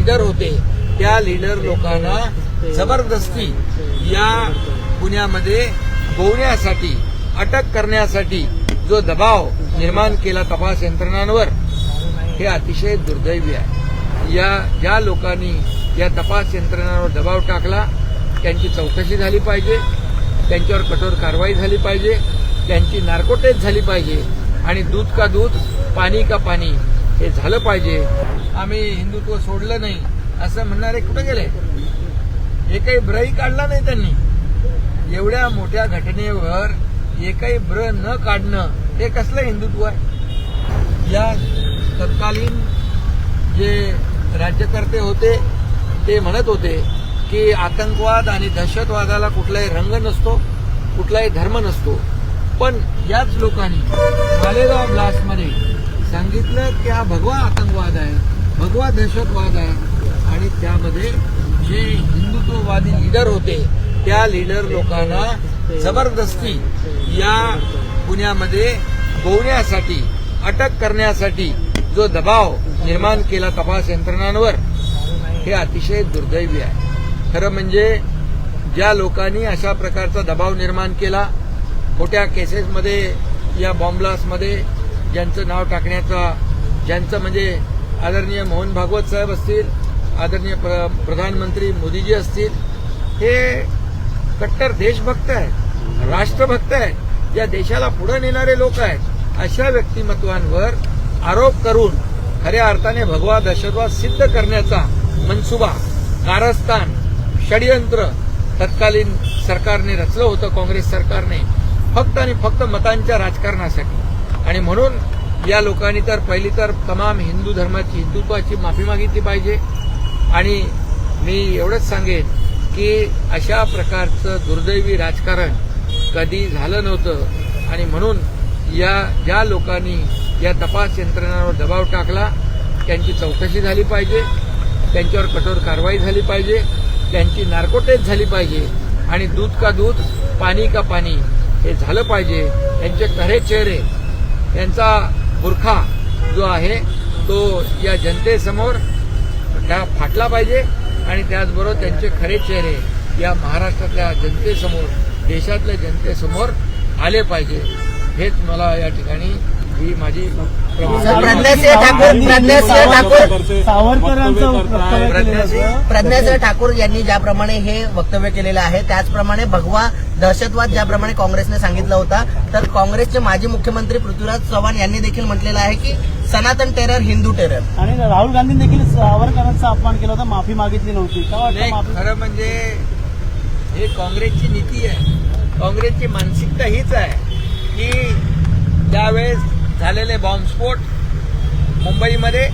Leader होते त्या leader लोकांना जबरदस्ती या पुण्यामध्ये गोवण्यासाठी अटक करण्यासाठी जो दबाव निर्माण केला तपास यंत्रणांवर हे अतिशय दुर्दैवी आहे. या ज्या लोकांनी या तपास यंत्रणांवर दबाव टाकला त्यांची चौकशी झाली पाहिजे त्यांच्यावर कठोर कारवाई झाली पाहिजे त्यांची नार्कोटेज झाली पाहिजे आणि दूध का दूध पाणी का पाणी हे झालं पाहिजे. आम्ही हिंदुत्व सोडलं नाही असं म्हणणारे कुठे गेले? एकही ब्रही काढला नाही त्यांनी. एवढ्या मोठ्या घटनेवर एकही ब्र न काढणं हे कसलं हिंदुत्व आहे? या तत्कालीन जे राज्यकर्ते होते ते म्हणत होते की आतंकवाद आणि दहशतवादाला कुठलाही रंग नसतो कुठलाही धर्म नसतो. पण याच लोकांनी मालेगाव ब्लास्टमध्ये सांगितलं की हा भगवा आतंकवाद आहे. भगवा दहशतवाद आहे. आणि त्यामध्ये जे हिंदुत्ववादी लीडर होते त्या लीडर लोकांना जबरदस्ती या पुण्यामध्ये गोवण्यासाठी अटक करण्यासाठी जो दबाव निर्माण केला तपास यंत्रणांवर हे अतिशय दुर्दैवी आहे. खरं म्हणजे ज्या लोकांनी अशा प्रकारचा दबाव निर्माण केला खोट्या केसेसमध्ये या बॉम्बलासमध्ये ज्यांचं नाव टाकण्याचा ज्यांचं म्हणजे आदरणीय मोहन भागवत साहेब असतील आदरणीय प्र प्रधानमंत्री मोदीजी असतील हे कट्टर देशभक्त आहेत राष्ट्रभक्त आहेत या देशाला पुढे नेणारे लोक आहेत अशा व्यक्तिमत्वांवर आरोप करून खऱ्या अर्थाने भगवा दहशतवाद सिद्ध करण्याचा मनसुबा कारस्थान षडयंत्र तत्कालीन सरकारने रचलं होतं काँग्रेस सरकारने फक्त आणि फक्त मतांच्या राजकारणासाठी. आणि म्हणून या लोकांनी तर पहिली तर तमाम हिंदू धर्माची हिंदुत्वाची माफी मागितली पाहिजे. आणि मी एवढंच सांगेन की अशा प्रकारचं दुर्दैवी राजकारण कधी झालं नव्हतं. आणि म्हणून या ज्या लोकांनी या तपास यंत्रणांवर दबाव टाकला त्यांची चौकशी झाली पाहिजे. त्यांच्यावर कठोर कारवाई झाली पाहिजे. त्यांची नार्कोटेज झाली पाहिजे. आणि दूध का दूध पाणी का पाणी हे झालं पाहिजे. त्यांचे खरे चेहरे त्यांचा बुरखा जो आहे तो या जनतेसमोर त्या फाटला पाहिजे आणि त्याचबरोबर त्यांचे खरे चेहरे या महाराष्ट्रातल्या जनतेसमोर देशातल्या जनतेसमोर आले पाहिजे. हेच मला या ठिकाणी ही माझी प्रज्ञासिंह ठाकूर प्रज्ञासिंह ठाकूर. सावरकरांचं प्रज्ञासिंह यांनी ज्याप्रमाणे हे वक्तव्य केलेलं आहे त्याचप्रमाणे भगवा दहशतवाद ज्याप्रमाणे काँग्रेसने सांगितलं होता तर काँग्रेसचे माजी मुख्यमंत्री पृथ्वीराज चव्हाण यांनी देखील म्हटलेलं आहे की सनातन टेरर हिंदू टेरर. आणि राहुल गांधींनी देखील सावरकरांचा अपमान केला होता माफी मागितली नव्हती. खरं म्हणजे हे काँग्रेसची नीती आहे. काँग्रेसची मानसिकता हीच आहे की त्यावेळेस झालेले बॉम्बस्फोट मुंबईमध्ये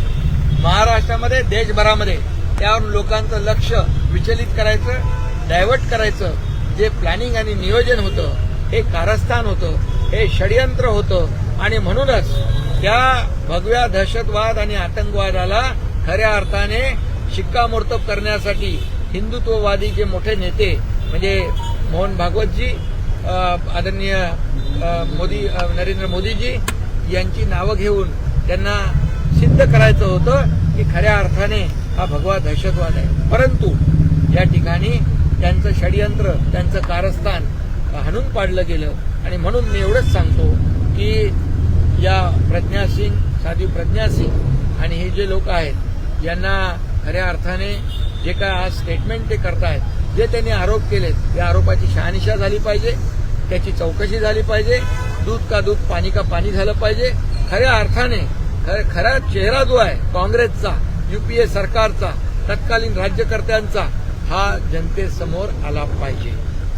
महाराष्ट्रामध्ये देशभरामध्ये. त्यावर लोकांचं लक्ष विचलित करायचं डायव्हर्ट करायचं. जे प्लॅनिंग आणि नियोजन होतं हे कारस्थान होतं हे षडयंत्र होतं. आणि म्हणूनच त्या भगव्या दहशतवाद आणि आतंकवादाला खऱ्या अर्थाने शिक्कामोर्तब करण्यासाठी हिंदुत्ववादी जे मोठे नेते म्हणजे मोहन भागवतजी आदरणीय मोदी नरेंद्र मोदीजी यांची नावं घेऊन त्यांना सिद्ध करायचं होतं की खऱ्या अर्थाने हा भगवा दहशतवाद आहे. परंतु या ठिकाणी त्यांचं षडयंत्र त्यांचं कारस्थान हाणून पाडलं गेलं. आणि म्हणून मी एवढंच सांगतो की या प्रज्ञा सिंग साधी प्रज्ञा सिंग आणि हे जे लोक आहेत यांना खऱ्या अर्थाने जे काय आज स्टेटमेंट ते करतायत जे त्यांनी आरोप केलेत त्या आरोपाची शहानिशा झाली पाहिजे त्याची चौकशी झाली पाहिजे दूध का दूध पाणी का पाणी झालं पाहिजे. खऱ्या अर्थाने खर- खरा चेहरा जो आहे काँग्रेसचा युपीए सरकारचा तत्कालीन राज्यकर्त्यांचा हा जनतेसमोर आला पाहिजे.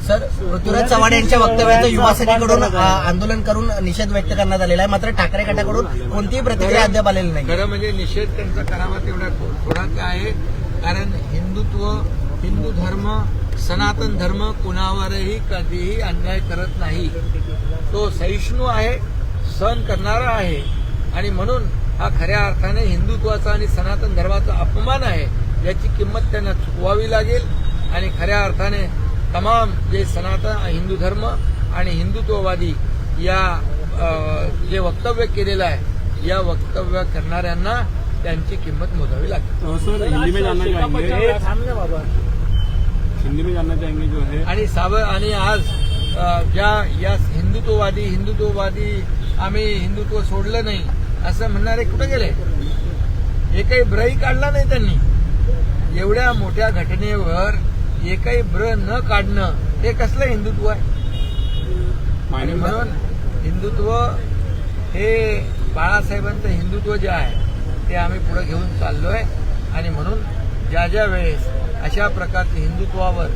सर पृथ्वीराज चव्हाण यांच्या वक्तव्याचं युवासेनेकडून अ, आंदोलन करून निषेध व्यक्त करण्यात आलेला आहे. मात्र ठाकरे गटाकडून कोणतीही प्रतिक्रिया अद्याप आलेली नाही. खरं म्हणजे निषेध त्यांचा करावा तेवढा थो- थोडाच आहे. कारण हिंदुत्व हिंदू धर्म सनातन धर्म कुणावरही कधीही अन्याय करत नाही. तो सहिष्णू आहे सहन करणारा आहे. आणि म्हणून हा खऱ्या अर्थाने हिंदुत्वाचा आणि सनातन धर्माचा अपमान आहे याची किंमत त्यांना चुकवावी लागेल. आणि खऱ्या अर्थाने तमाम जे सनातन हिंदू धर्म आणि हिंदुत्ववादी या जे वक्तव्य केलेलं आहे या वक्तव्य करणाऱ्यांना त्या त्यांची किंमत मोजावी सर हिंदी में जानना चाहेंगे जो है। आणि साव आणि आज अ, ज्या या हिंदुत्ववादी हिंदुत्ववादी आम्ही हिंदुत्व सोडलं नाही असं म्हणणारे कुठे गेले? एकही ब्रही काढला नाही त्यांनी. एवढ्या मोठ्या घटनेवर एकही ब्र न काढणं हे कसलं हिंदुत्व आहे? आणि म्हणून हिंदुत्व हे बाळासाहेबांचं हिंदुत्व जे आहे ते आम्ही पुढे घेऊन चाललोय. आणि म्हणून ज्या ज्या वेळेस अशा प्रकारचे हिंदुत्वावर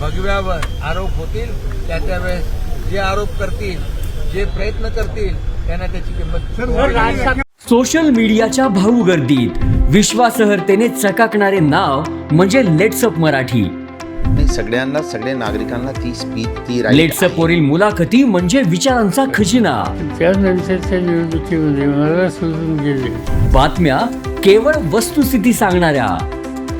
भगव्यावर आरोप होतील त्या त्या वेळेस जे आरोप करतील जे प्रयत्न करतील त्यांना त्याची किंमत सोशल मीडियाच्या भाऊ गर्दीत विश्वासार्हतेने चकाकणारे नाव म्हणजे लेट्सअप मराठी. नाही सगळ्यांना सगळ्या नागरिकांना ती स्पीच ती लेट्सअप. वरील मुलाखती म्हणजे विचारांचा खजिना. त्यानंतरच्या निवडणुकीमध्ये मला सोडून गेले. बातम्या केवळ वस्तुस्थिती सांगणाऱ्या.